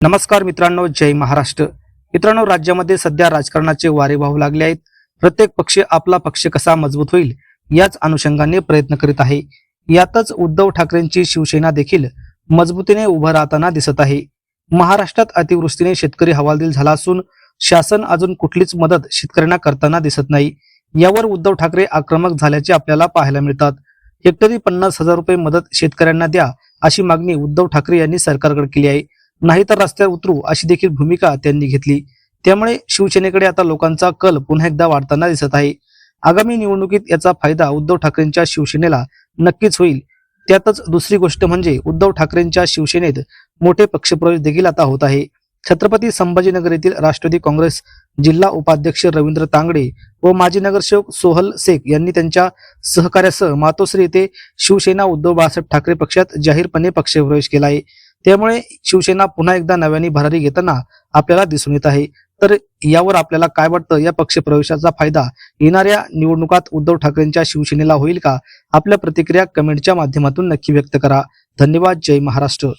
नमस्कार मित्रांनो जय महाराष्ट्र. मित्रांनो राज्यामध्ये सध्या राजकारणाचे वारे वाहू लागले आहेत. प्रत्येक पक्ष आपला पक्ष कसा मजबूत होईल याच अनुषंगाने प्रयत्न करीत आहे. यातच उद्धव ठाकरेंची शिवसेना देखील मजबूतीने उभं राहताना दिसत आहे. महाराष्ट्रात अतिवृष्टीने शेतकरी हवालदिल झाला असून शासन अजून कुठलीच मदत शेतकऱ्यांना करताना दिसत नाही. यावर उद्धव ठाकरे आक्रमक झाल्याचे आपल्याला पाहायला मिळतात. हेक्टरी पन्नास हजार रुपये मदत शेतकऱ्यांना द्या अशी मागणी उद्धव ठाकरे यांनी सरकारकडे केली आहे. नाही तर रस्त्यावर उतरू अशी देखील भूमिका त्यांनी घेतली. त्यामुळे शिवसेनेकडे आता लोकांचा कल पुन्हा एकदा वाढताना दिसत आहे. आगामी निवडणुकीत याचा फायदा उद्धव ठाकरेंच्या शिवसेनेला नक्कीच होईल. त्यातच दुसरी गोष्ट म्हणजे उद्धव ठाकरेंच्या शिवसेनेत मोठे पक्षप्रवेश देखील आता होत आहे. छत्रपती संभाजीनगर येथील राष्ट्रवादी काँग्रेस जिल्हा उपाध्यक्ष रवींद्र तांगडे व माजी नगरसेवक सोहल शेख यांनी त्यांच्या सहकार्यासह मातोश्री येथे शिवसेना उद्धव बाळासाहेब ठाकरे पक्षात जाहीरपणे पक्षप्रवेश केला आहे. त्यामुळे शिवसेना पुन्हा एकदा नव्याने भरारी घेताना आपल्याला दिसून येत आहे. तर यावर आपल्याला काय वाटतं? या पक्ष प्रवेशाचा फायदा येणाऱ्या निवडणुकात उद्धव ठाकरेंच्या शिवसेनेला होईल का? आपल्या प्रतिक्रिया कमेंटच्या माध्यमातून नक्की व्यक्त करा. धन्यवाद. जय महाराष्ट्र.